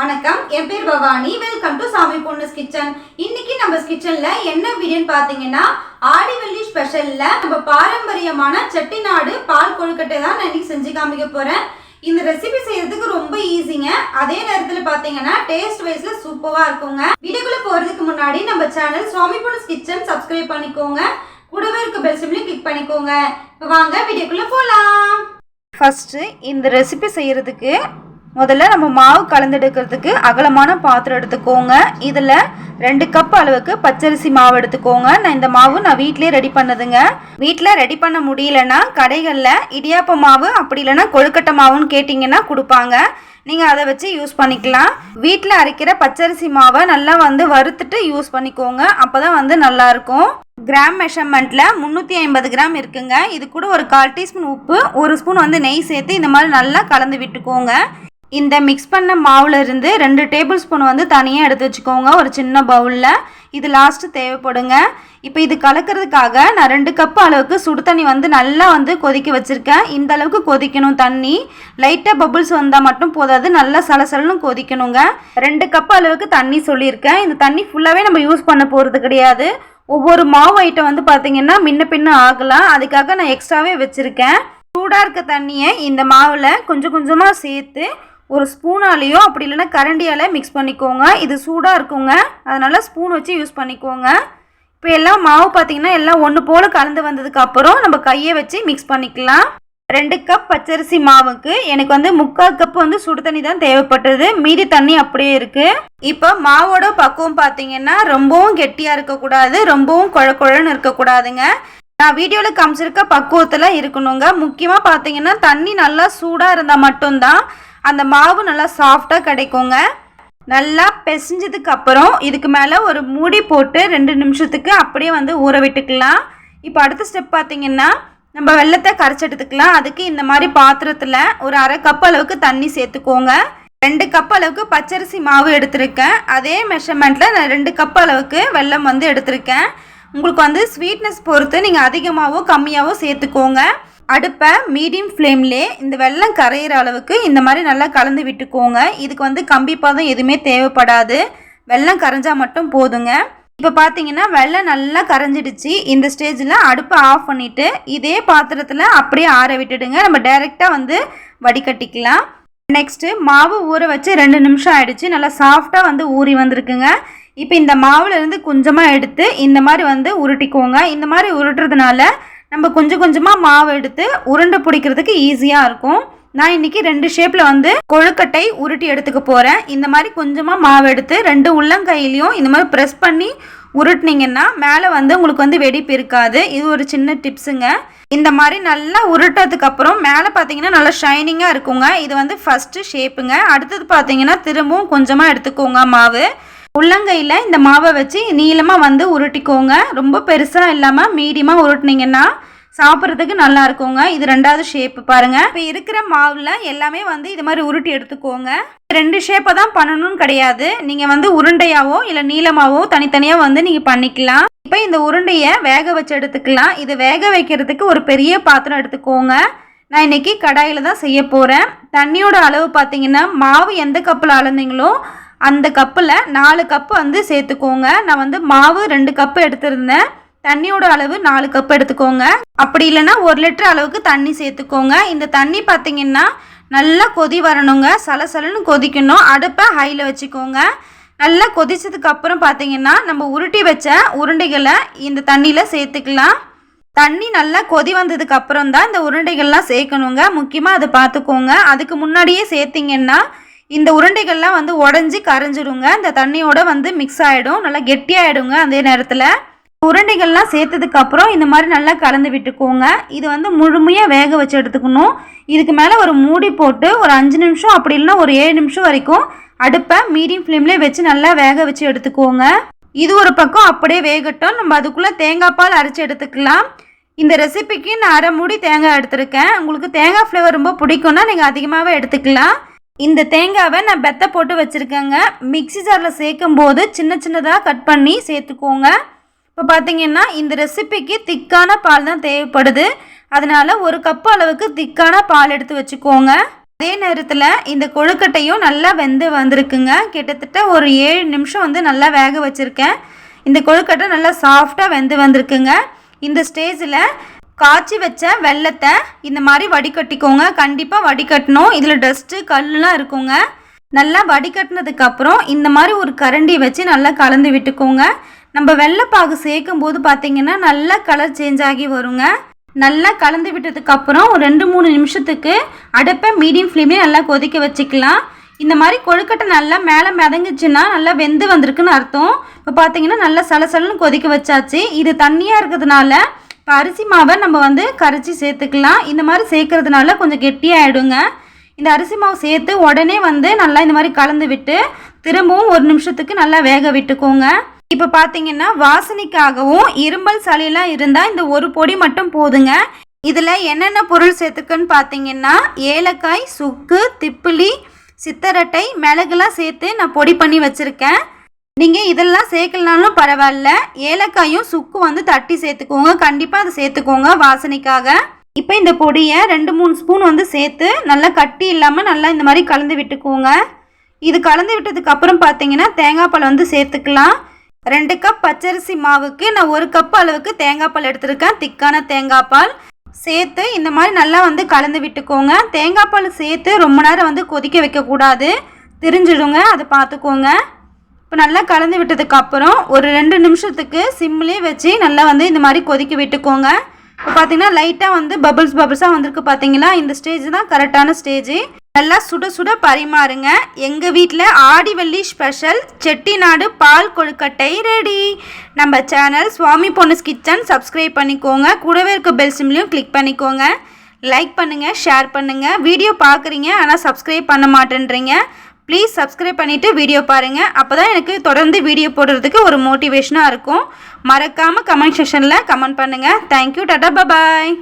வணக்கம். என் பேர் Bhavani. Welcome to சாமி பொண்ணுஸ் கிச்சன். இன்னைக்கு நம்ம கிச்சன்ல என்ன வீடியோன்னு பாத்தீங்கன்னா ஆடி வெள்ளி ஸ்பெஷல்ல நம்ம பாரம்பரியமான செட்டிநாடு பால் கொழுக்கட்டை தான் நான் இன்னைக்கு செஞ்சு காமிக்க போறேன். இந்த ரெசிபி செய்யறதுக்கு ரொம்ப ஈஸிங்க அதே நேரத்துல பாத்தீங்கன்னா டேஸ்ட் வைஸ்ல சூப்பரா இருக்குங்க. வீடியோக்குள்ள போறதுக்கு முன்னாடி நம்ம channel Swami Ponnus kitchen subscribe பண்ணிக்கோங்க. கூடவே இருக்க பெல் சிம்லையும் கிளிக் பண்ணிக்கோங்க. வாங்க வீடியோக்குள்ள போலாம். ஃபஸ்ட்டு இந்த ரெசிபி செய்கிறதுக்கு முதல்ல நம்ம மாவு கலந்தெடுக்கிறதுக்கு அகலமான பாத்திரம் எடுத்துக்கோங்க. இதில் ரெண்டு கப் அளவுக்கு பச்சரிசி மாவு எடுத்துக்கோங்க. நான் இந்த மாவு நான் வீட்டிலே ரெடி பண்ணதுங்க. வீட்டில் ரெடி பண்ண முடியலன்னா கடைகளில் இடியாப்ப மாவு அப்படி இல்லைன்னா கொழுக்கட்டை மாவுன்னு கேட்டிங்கன்னா கொடுப்பாங்க. நீங்கள் அதை வச்சு யூஸ் பண்ணிக்கலாம். வீட்டில் அரைக்கிற பச்சரிசி மாவை நல்லா வந்து வறுத்துட்டு யூஸ் பண்ணிக்கோங்க. அப்போ தான் வந்து நல்லாயிருக்கும் கிராம் மெஷர்மெண்ட்டில் முந்நூற்றி ஐம்பது கிராம் இருக்குங்க. இது கூட ஒரு கால் டீஸ்பூன் உப்பு ஒரு ஸ்பூன் வந்து நெய் சேர்த்து இந்த மாதிரி நல்லா கலந்து விட்டுக்கோங்க. இந்த மிக்ஸ் பண்ண மாவுல இருந்து ரெண்டு டேபிள் ஸ்பூன் வந்து தனியாக எடுத்து வச்சுக்கோங்க. ஒரு சின்ன பவுலில் இது லாஸ்ட்டு தேவைப்படுங்க. இப்போ இது கலக்கிறதுக்காக நான் ரெண்டு கப் அளவுக்கு சுடு தண்ணி வந்து நல்லா வந்து கொதிக்க வச்சுருக்கேன். இந்த அளவுக்கு கொதிக்கணும் தண்ணி. லைட்டாக பபுள்ஸ் வந்தால் மட்டும் போதாது. நல்லா சலசலன்னு கொதிக்கணுங்க. ரெண்டு கப் அளவுக்கு தண்ணி சொல்லியிருக்கேன். இந்த தண்ணி ஃபுல்லாகவே நம்ம யூஸ் பண்ண போகிறது கிடையாது. ஒவ்வொரு மாவு ஐட்டம் வந்து பார்த்தீங்கன்னா முன்ன பின்ன ஆகலாம். அதுக்காக நான் எக்ஸ்ட்ராவே வச்சுருக்கேன். சூடாக இருக்க தண்ணியை இந்த மாவில் கொஞ்சம் கொஞ்சமாக சேர்த்து ஒரு ஸ்பூனாலேயோ அப்படி இல்லைன்னா கரண்டியால் மிக்ஸ் பண்ணிக்கோங்க. இது சூடாக இருக்குங்க. அதனால் ஸ்பூன் வச்சு யூஸ் பண்ணிக்கோங்க. இப்போ எல்லாம் மாவு பார்த்தீங்கன்னா எல்லாம் ஒன்று போல் கலந்து வந்ததுக்கப்புறம் நம்ம கையை வச்சு மிக்ஸ் பண்ணிக்கலாம். ரெண்டு கப் பச்சரிசி மாவுக்கு எனக்கு வந்து முக்கால் கப் வந்து சுடு தண்ணி தான் தேவைப்பட்டது. மீதி தண்ணி அப்படியே இருக்குது இப்போ மாவோட பக்குவம் பார்த்தீங்கன்னா ரொம்பவும் கெட்டியாக இருக்கக்கூடாது. ரொம்பவும் குழ குழன்னு இருக்கக்கூடாதுங்க. நான் வீடியோவில் காமிச்சிருக்க பக்குவத்தில் இருக்கணுங்க. முக்கியமாக பார்த்தீங்கன்னா தண்ணி நல்லா சூடாக இருந்தால் மட்டும்தான் அந்த மாவு நல்லா சாஃப்டாக கிடைக்குங்க. நல்லா பிசைஞ்சதுக்கு அப்புறம் இதுக்கு மேலே ஒரு மூடி போட்டு ரெண்டு நிமிஷத்துக்கு அப்படியே வந்து ஊற விட்டுக்கலாம். இப்போ அடுத்த ஸ்டெப் பார்த்தீங்கன்னா நம்ம வெள்ளத்தை கரைச்சி எடுத்துக்கலாம். அதுக்கு இந்த மாதிரி பாத்திரத்தில் ஒரு அரை கப் அளவுக்கு தண்ணி சேர்த்துக்கோங்க. ரெண்டு கப் அளவுக்கு பச்சரிசி மாவு எடுத்திருக்கேன். அதே மெஷர்மெண்ட்டில் நான் ரெண்டு கப் அளவுக்கு வெல்லம் வந்து எடுத்திருக்கேன். உங்களுக்கு வந்து ஸ்வீட்னஸ் பொறுத்து நீங்கள் அதிகமாகவோ கம்மியாகவோ சேர்த்துக்கோங்க. அடுப்பை மீடியம் ஃப்ளேம்லே இந்த வெள்ளம் கரையிற அளவுக்கு இந்த மாதிரி நல்லா கலந்து விட்டுக்கோங்க. இதுக்கு வந்து கம்பி பாதம் எதுவுமே தேவைப்படாது. வெள்ளம் கரைஞ்சால் மட்டும் போதுங்க. இப்போ பார்த்தீங்கன்னா வெள்ளம் நல்லா கரைஞ்சிடுச்சு. இந்த ஸ்டேஜில் அடுப்பை ஆஃப் பண்ணிவிட்டு இதே பாத்திரத்தில் அப்படியே ஆற விட்டுடுங்க. நம்ம டைரெக்டாக வந்து வடிகட்டிக்கலாம். நெக்ஸ்ட்டு மாவு ஊற வச்சு ரெண்டு நிமிஷம் ஆகிடுச்சு நல்லா சாஃப்டாக வந்து ஊறி வந்திருக்குங்க. இப்போ இந்த மாவுலேருந்து கொஞ்சமாக எடுத்து இந்த மாதிரி வந்து உருட்டிக்கோங்க. இந்த மாதிரி உருட்டுறதுனால நம்ம கொஞ்சம் கொஞ்சமாக மாவு எடுத்து உருண்டை பிடிக்கிறதுக்கு ஈஸியாக இருக்கும். நான் இன்னைக்கு ரெண்டு ஷேப்பில் வந்து கொழுக்கட்டை உருட்டி எடுத்துக்க போகிறேன் இந்த மாதிரி கொஞ்சமாக மாவு எடுத்து ரெண்டு உள்ளங்கையிலையும் இந்த மாதிரி ப்ரெஸ் பண்ணி உருட்டினீங்கன்னா மேலே வந்து உங்களுக்கு வந்து வெடிப்பு இருக்காது இது ஒரு சின்ன டிப்ஸுங்க இந்த மாதிரி நல்லா உருட்டதுக்கு அப்புறம் மேலே பார்த்தீங்கன்னா நல்லா ஷைனிங்காக இருக்குங்க. இது வந்து ஃபஸ்ட்டு ஷேப்புங்க அடுத்தது பார்த்தீங்கன்னா திரும்பவும் கொஞ்சமாக எடுத்துக்கோங்க மாவு. உள்ளங்கையில் இந்த மாவை வச்சு நீளமாக வந்து உருட்டிக்கோங்க. ரொம்ப பெருசாக இல்லாமல் மீடியமாக உருட்டினீங்கன்னா சாப்பிட்றதுக்கு நல்லா இருக்குங்க. இது ரெண்டாவது ஷேப்பு பாருங்க. இப்போ இருக்கிற மாவில் எல்லாமே வந்து இது மாதிரி உருட்டி எடுத்துக்கோங்க. ரெண்டு ஷேப்பை தான் பண்ணணும்னு கிடையாது. நீங்கள் வந்து உருண்டையாவோ இல்லை நீளமாவோ தனித்தனியாக வந்து நீங்கள் பண்ணிக்கலாம். இப்போ இந்த உருண்டையை வேக வச்சு எடுத்துக்கலாம். இதை வேக வைக்கிறதுக்கு ஒரு பெரிய பாத்திரம் எடுத்துக்கோங்க. நான் இன்றைக்கி கடாயில் தான் செய்ய போகிறேன் தண்ணியோட அளவு பார்த்தீங்கன்னா மாவு எந்த கப்பில் அளந்தீங்களோ அந்த கப்பில் நாலு கப்பு வந்து சேர்த்துக்கோங்க. நான் வந்து மாவு ரெண்டு கப்பு எடுத்திருந்தேன். தண்ணியோட அளவு நாலு கப் எடுத்துக்கோங்க. அப்படி இல்லைன்னா ஒரு லிட்டர் அளவுக்கு தண்ணி சேர்த்துக்கோங்க. இந்த தண்ணி பார்த்திங்கன்னா நல்லா கொதி வரணுங்க. சலசலன்னு கொதிக்கணும். அடுப்பை ஹையில் வச்சுக்கோங்க. நல்லா கொதிச்சதுக்கு அப்புறம் பார்த்தீங்கன்னா நம்ம உருட்டி வச்ச உருண்டைகளை இந்த தண்ணியில் சேர்த்துக்கலாம். தண்ணி நல்லா கொதி வந்ததுக்கு அப்புறம் தான் இந்த உருண்டைகள்லாம் சேர்க்கணுங்க. முக்கியமாக அதை பார்த்துக்கோங்க. அதுக்கு முன்னாடியே சேர்த்திங்கன்னா இந்த உருண்டைகள்லாம் வந்து உடஞ்சி கரைஞ்சிடுங்க. இந்த தண்ணியோட வந்து மிக்ஸ் ஆகிடும் நல்லா கெட்டியாகிடுங்க அதே நேரத்தில். உருண்டைகள்லாம் சேர்த்ததுக்கப்புறம் இந்த மாதிரி நல்லா கலந்து விட்டுக்கோங்க. இது வந்து முழுமையாக வேக வச்சு எடுத்துக்கணும். இதுக்கு மேலே ஒரு மூடி போட்டு ஒரு அஞ்சு நிமிஷம் அப்படி இல்லைன்னா ஒரு ஏழு நிமிஷம் வரைக்கும் அடுப்பை மீடியம் ஃப்ளேம்லேயே வச்சு நல்லா வேக வச்சு எடுத்துக்கோங்க. இது ஒரு பக்கம் அப்படியே வேகட்டும். நம்ம அதுக்குள்ளே தேங்காய் பால் அரைச்சி எடுத்துக்கலாம். இந்த ரெசிபிக்கு நான் அரை மூடி தேங்காய் எடுத்திருக்கேன். உங்களுக்கு தேங்காய் ஃப்ளேவர் ரொம்ப பிடிக்கும்னா நீங்கள் அதிகமாகவே எடுத்துக்கலாம். இந்த தேங்காவை நான் பெத்த போட்டு வச்சுருக்கேங்க. மிக்ஸி ஜாரில் சேர்க்கும் போது சின்ன சின்னதாக கட் பண்ணி சேர்த்துக்கோங்க. இப்போ பார்த்தீங்கன்னா இந்த ரெசிபிக்கு திக்கான பால் தான் தேவைப்படுது. அதனால் ஒரு கப் அளவுக்கு திக்கான பால் எடுத்து வச்சுக்கோங்க. அதே நேரத்தில் இந்த கொழுக்கட்டையும் நல்லா வெந்து வந்திருக்குங்க. கிட்டத்தட்ட ஒரு ஏழு நிமிஷம் வந்து நல்லா வேக வச்சுருக்கேன். இந்த கொழுக்கட்டை நல்லா சாஃப்டாக வெந்து வந்திருக்குங்க. இந்த ஸ்டேஜில் காய்ச்சி வச்ச வெள்ளத்தை இந்த மாதிரி வடிகட்டிக்கோங்க. கண்டிப்பாக வடிகட்டணும். இதில் டஸ்ட்டு கல்லுலாம் இருக்குங்க. நல்லா வடிகட்டினதுக்கப்புறம் இந்த மாதிரி ஒரு கரண்டி வச்சு நல்லா கலந்து விட்டுக்கோங்க. நம்ம வெள்ளைப்பாகு சேர்க்கும் போது பார்த்தீங்கன்னா நல்லா கலர் சேஞ்ச் ஆகி வருங்க. நல்லா கலந்து விட்டதுக்கப்புறம் ஒரு ரெண்டு மூணு நிமிஷத்துக்கு அடுப்பை மீடியம் ஃப்ளேம்லேயே நல்லா கொதிக்க வச்சுக்கலாம். இந்த மாதிரி கொழுக்கட்டை நல்லா மேலே மிதங்குச்சுன்னா நல்லா வெந்து வந்திருக்குன்னு அர்த்தம். இப்போ பார்த்தீங்கன்னா நல்லா சலசலன்னு கொதிக்க வச்சாச்சு. இது தண்ணியாக இருக்கிறதுனால இப்போ அரிசி மாவை நம்ம வந்து கரைச்சி சேர்த்துக்கலாம். இந்த மாதிரி சேர்க்கறதுனால கொஞ்சம் கெட்டியாகிடுங்க இந்த அரிசி மாவு சேர்த்து உடனே வந்து நல்லா இந்த மாதிரி கலந்து விட்டு திரும்பவும் ஒரு நிமிஷத்துக்கு நல்லா வேக விட்டுக்கோங்க. இப்போ பார்த்தீங்கன்னா வாசனைக்காகவும் இரும்பல் சளியெல்லாம் இருந்தால் இந்த ஒரு பொடி மட்டும் போதுங்க. இதில் என்னென்ன பொருள் சேர்த்துக்குன்னு பார்த்தீங்கன்னா ஏலக்காய் சுக்கு திப்பிலி சித்தரட்டை மிளகுலாம் சேர்த்து நான் பொடி பண்ணி வச்சுருக்கேன். நீங்கள் இதெல்லாம் சேர்க்கலனாலும் பரவாயில்ல. ஏலக்காயும் சுக்கு வந்து தட்டி சேர்த்துக்கோங்க. கண்டிப்பாக அதை சேர்த்துக்கோங்க வாசனைக்காக. இப்போ இந்த பொடியை ரெண்டு மூணு ஸ்பூன் வந்து சேர்த்து நல்லா கட்டி இல்லாமல் நல்லா இந்த மாதிரி கலந்து விட்டுக்கோங்க. இது கலந்து விட்டதுக்கு அப்புறம் பார்த்தீங்கன்னா தேங்காய் பால் வந்து சேர்த்துக்கலாம். ரெண்டு கப் பச்சரிசி மாவுக்கு நான் ஒரு கப் அளவுக்கு தேங்காய் பால் எடுத்திருக்கேன். திக்கான தேங்காய் பால். சேர்த்து இந்த மாதிரி நல்லா வந்து கலந்து விட்டுக்கோங்க. தேங்காய் பால் சேர்த்து ரொம்ப நேரம் வந்து கொதிக்க வைக்கக்கூடாது. தெரிஞ்சிடுங்க. அதை பார்த்துக்கோங்க. இப்போ நல்லா கலந்து விட்டதுக்கு அப்புறம் ஒரு ரெண்டு நிமிஷத்துக்கு சிம்லேயே வச்சு நல்லா வந்து இந்த மாதிரி கொதிக்க விட்டுக்கோங்க. இப்போ பார்த்தீங்கன்னா லைட்டாக வந்து பபுள்ஸ் பபுள்ஸாக வந்திருக்கு பார்த்தீங்களா இந்த ஸ்டேஜ் தான் கரெக்டான ஸ்டேஜ் நல்லா சுட சுட பரிமாறுங்க. எங்கள் வீட்டில் ஆடிவள்ளி ஸ்பெஷல் செட்டிநாடு பால் கொழுக்கட்டை ரெடி நம்ம channel Swamy Ponnu's kitchen subscribe பண்ணிக்கோங்க. கூடவே இருக்க பெல் சிம்லையும் கிளிக் பண்ணிக்கோங்க. லைக் பண்ணுங்கள் ஷேர் பண்ணுங்கள் வீடியோ பார்க்குறீங்க ஆனால் சப்ஸ்கிரைப் பண்ண மாட்டேன்றீங்க. ப்ளீஸ் சப்ஸ்கிரைப் பண்ணிவிட்டு வீடியோ பாருங்கள் அப்போ தான் எனக்கு தொடர்ந்து வீடியோ போடுறதுக்கு ஒரு மோட்டிவேஷனாக இருக்கும். மறக்காமல் கமெண்ட் செக்ஷனில் கமெண்ட் பண்ணுங்கள் தேங்க்யூ டாடா பபாய்